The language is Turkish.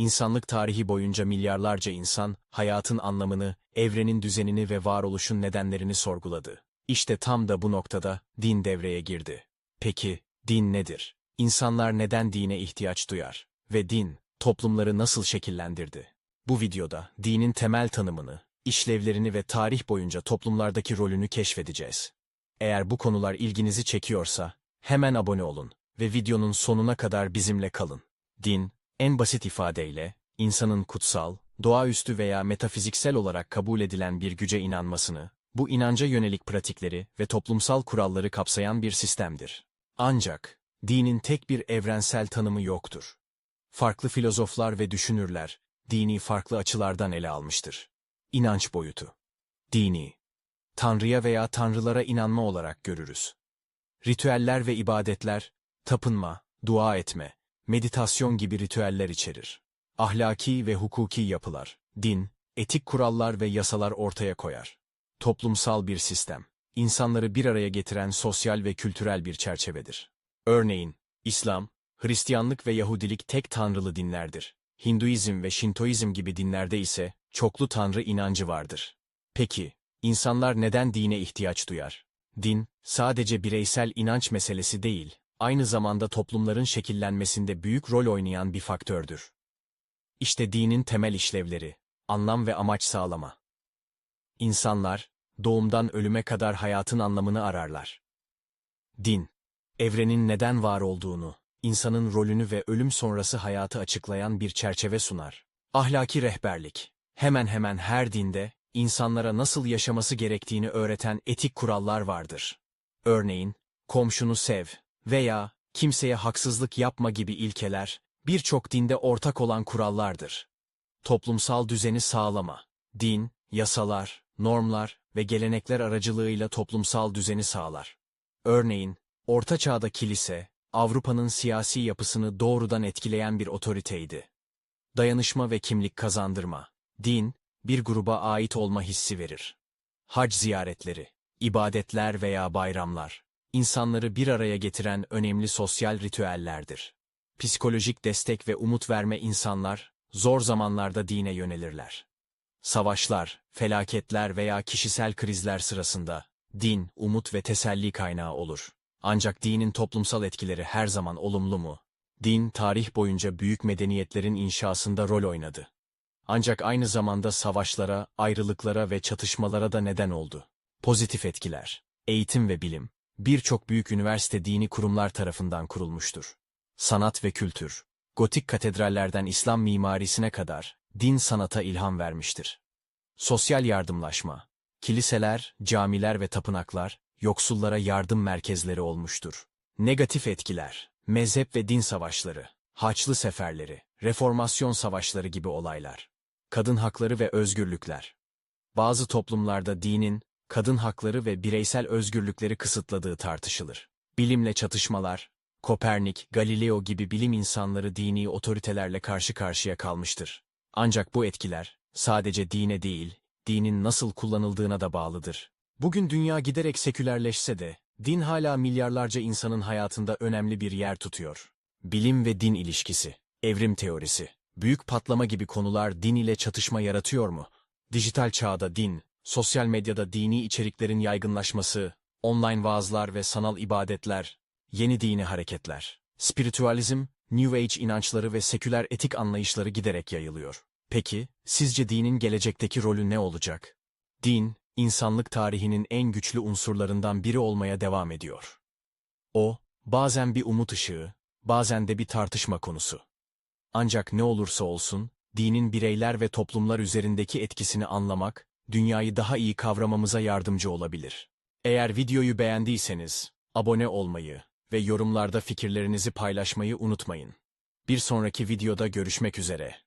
İnsanlık tarihi boyunca milyarlarca insan, hayatın anlamını, evrenin düzenini ve varoluşun nedenlerini sorguladı. İşte tam da bu noktada din devreye girdi. Peki, din nedir? İnsanlar neden dine ihtiyaç duyar? Ve din, toplumları nasıl şekillendirdi? Bu videoda dinin temel tanımını, işlevlerini ve tarih boyunca toplumlardaki rolünü keşfedeceğiz. Eğer bu konular ilginizi çekiyorsa, hemen abone olun ve videonun sonuna kadar bizimle kalın. Din, en basit ifadeyle, insanın kutsal, doğaüstü veya metafiziksel olarak kabul edilen bir güce inanmasını, bu inanca yönelik pratikleri ve toplumsal kuralları kapsayan bir sistemdir. Ancak, dinin tek bir evrensel tanımı yoktur. Farklı filozoflar ve düşünürler, dini farklı açılardan ele almıştır. İnanç boyutu. Dini. Tanrıya veya tanrılara inanma olarak görürüz. Ritüeller ve ibadetler, tapınma, dua etme, meditasyon gibi ritüeller içerir. Ahlaki ve hukuki yapılar, din, etik kurallar ve yasalar ortaya koyar. Toplumsal bir sistem, insanları bir araya getiren sosyal ve kültürel bir çerçevedir. Örneğin, İslam, Hristiyanlık ve Yahudilik tek tanrılı dinlerdir. Hinduizm ve Şintoizm gibi dinlerde ise çoklu tanrı inancı vardır. Peki, insanlar neden dine ihtiyaç duyar? Din, sadece bireysel inanç meselesi değil, aynı zamanda toplumların şekillenmesinde büyük rol oynayan bir faktördür. İşte dinin temel işlevleri, anlam ve amaç sağlama. İnsanlar, doğumdan ölüme kadar hayatın anlamını ararlar. Din, evrenin neden var olduğunu, insanın rolünü ve ölüm sonrası hayatı açıklayan bir çerçeve sunar. Ahlaki rehberlik, hemen hemen her dinde, insanlara nasıl yaşaması gerektiğini öğreten etik kurallar vardır. Örneğin, komşunu sev veya kimseye haksızlık yapma gibi ilkeler, birçok dinde ortak olan kurallardır. Toplumsal düzeni sağlama, din, yasalar, normlar ve gelenekler aracılığıyla toplumsal düzeni sağlar. Örneğin, Orta Çağ'da kilise, Avrupa'nın siyasi yapısını doğrudan etkileyen bir otoriteydi. Dayanışma ve kimlik kazandırma, din, bir gruba ait olma hissi verir. Hac ziyaretleri, ibadetler veya bayramlar, insanları bir araya getiren önemli sosyal ritüellerdir. Psikolojik destek ve umut verme insanlar, zor zamanlarda dine yönelirler. Savaşlar, felaketler veya kişisel krizler sırasında, din, umut ve teselli kaynağı olur. Ancak dinin toplumsal etkileri her zaman olumlu mu? Din, tarih boyunca büyük medeniyetlerin inşasında rol oynadı. Ancak aynı zamanda savaşlara, ayrılıklara ve çatışmalara da neden oldu. Pozitif etkiler, eğitim ve bilim, birçok büyük üniversite dini kurumlar tarafından kurulmuştur. Sanat ve kültür, gotik katedrallerden İslam mimarisine kadar, din sanata ilham vermiştir. Sosyal yardımlaşma, kiliseler, camiler ve tapınaklar, yoksullara yardım merkezleri olmuştur. Negatif etkiler, mezhep ve din savaşları, Haçlı seferleri, reformasyon savaşları gibi olaylar. Kadın hakları ve özgürlükler. Bazı toplumlarda dinin, kadın hakları ve bireysel özgürlükleri kısıtladığı tartışılır. Bilimle çatışmalar, Kopernik, Galileo gibi bilim insanları dini otoritelerle karşı karşıya kalmıştır. Ancak bu etkiler, sadece dine değil, dinin nasıl kullanıldığına da bağlıdır. Bugün dünya giderek sekülerleşse de, din hala milyarlarca insanın hayatında önemli bir yer tutuyor. Bilim ve din ilişkisi, evrim teorisi, büyük patlama gibi konular din ile çatışma yaratıyor mu? Dijital çağda din, sosyal medyada dini içeriklerin yaygınlaşması, online vaazlar ve sanal ibadetler, yeni dini hareketler, spiritüalizm, New Age inançları ve seküler etik anlayışları giderek yayılıyor. Peki, sizce dinin gelecekteki rolü ne olacak? Din, insanlık tarihinin en güçlü unsurlarından biri olmaya devam ediyor. O, bazen bir umut ışığı, bazen de bir tartışma konusu. Ancak ne olursa olsun, dinin bireyler ve toplumlar üzerindeki etkisini anlamak, dünyayı daha iyi kavramamıza yardımcı olabilir. Eğer videoyu beğendiyseniz, abone olmayı ve yorumlarda fikirlerinizi paylaşmayı unutmayın. Bir sonraki videoda görüşmek üzere.